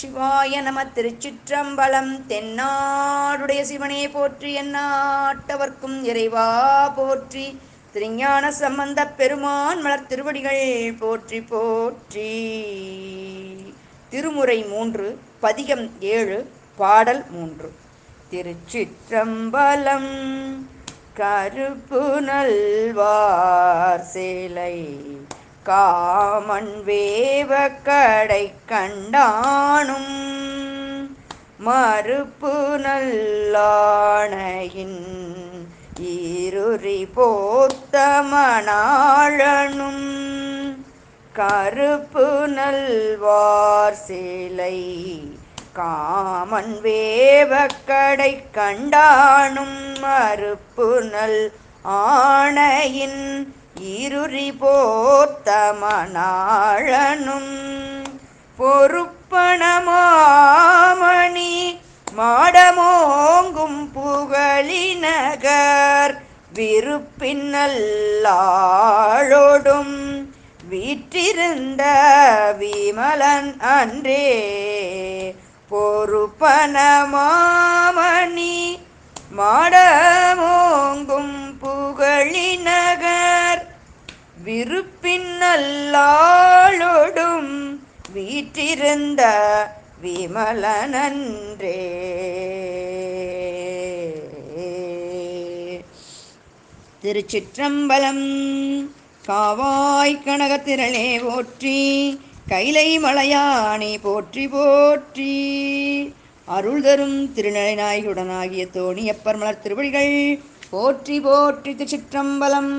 சிவாய நம திருச்சிற்றம்பலம். தென்னாடுடைய சிவனே போற்றி என்னாட்டவர்க்கும் இறைவா போற்றி. திருஞான சம்பந்தப் பெருமான் மலர் திருவடிகள் போற்றி போற்றி. திருமுறை மூன்று பதிகம் ஏழு பாடல் மூன்று. திருச்சிற்றம்பலம் கருப்பு நல்வார் சேலை காமன் வேவ கடை கண்டானும் மறுப்பு நல்லாணையின் ஈருரி போத்த மணாளனும் கருப்பு நல்வார் சிலை காமன் வேவக்கடை கண்டானும் மறுப்பு நல் ஆணையின் இருறி போத்த பொறுப்பணமாமணி மாடமோங்கும் புகழினகர் விருப்பின்னல்லாழோடும் வீற்றிருந்த விமலன் அன்றே பொறுப்பணமாமணி மாடமோ விருப்பின் நல்லாளோடும் வீற்றிருந்த விமலனன்றே. திருச்சிற்றம்பலம் காவாய் கனகத்திரளே போற்றி கைலை மலையானே போற்றி போற்றி. அருள் தரும் திருநலை நாயகுடனாகிய தோணியப்பர் மலர் திருவடிகள் போற்றி போற்றி திருச்சிற்றம்பலம்.